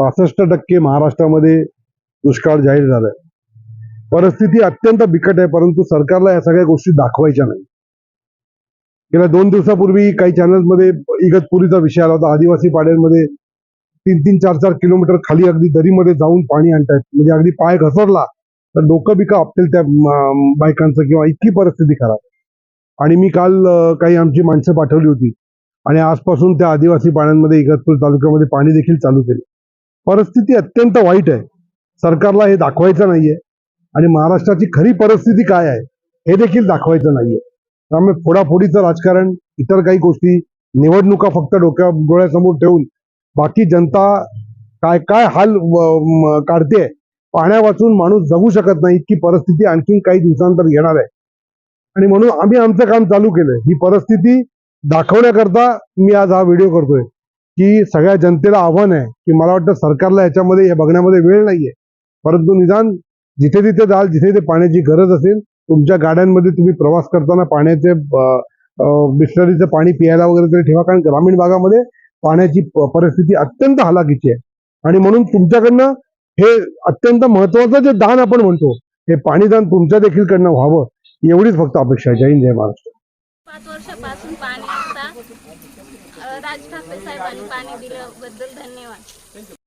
पासष्ट टक्के महाराष्ट्रामध्ये दुष्काळ जाहीर झालाय. परिस्थिती अत्यंत बिकट आहे परंतु सरकारला या सगळ्या गोष्टी दाखवायच्या नाही गेल्या दोन दिवसापूर्वी काही चॅनल्समध्ये इगतपुरीचा विषय आला होता आदिवासी पाड्यांमध्ये तीन तीन चार चार किलोमीटर खाली अगदी दरीमध्ये जाऊन पाणी आणतायत. म्हणजे अगदी पाय घसरला तर डोकं बिका आपतील त्या बायकांचं किंवा इतकी परिस्थिती खराब. आणि मी काल काही आमची माणसं पाठवली होती. आणि आजपासून त्या आदिवासी पाड्यांमध्ये इगतपूर तालुक्यामध्ये पाणी देखील चालू केले. परिस्थिती अत्यंत वाईट आहे. सरकारला हे दाखवायचं नाहीये. आणि महाराष्ट्राची खरी परिस्थिती काय आहे हे देखील दाखवायचं नाहीये. त्यामुळे फोडाफोडीचं राजकारण इतर काही गोष्टी निवडणुका फक्त डोक्या डोळ्यासमोर ठेवून बाकी जनता काय काय हाल काढते पाण्या वाचून माणूस जगू शकत नाही इतकी परिस्थिती आणखीन काही दिवसांतर येणार आहे. आणि म्हणून आम्ही आमचं काम चालू केलंय. ही परिस्थिती दाखवण्याकरता मी आज हा व्हिडिओ करतोय. की सगळ्या जनतेला आव्हान आहे की मला वाटतं सरकारला याच्यामध्ये हे बघण्यामध्ये वेळ नाहीये. परंतु निदान जिथे तिथे जाल जिथे तिथे पाण्याची गरज असेल तुमच्या गाड्यांमध्ये तुम्ही प्रवास करताना पाण्याचे बिस्लरीचं पाणी पियायला वगैरे तरी ठेवा. कारण ग्रामीण भागामध्ये पाण्याची परिस्थिती अत्यंत हलाखीची आहे. आणि म्हणून तुमच्याकडनं हे अत्यंत महत्वाचं जे दान आपण म्हणतो हे पाणीदान तुमच्या देखील कडनं व्हावं एवढीच फक्त अपेक्षा आहे. जय हिंद जय महाराष्ट्र. पासून पाणी आता राज ठाकरे साहेबांनी पाणी दिल्याबद्दल धन्यवाद.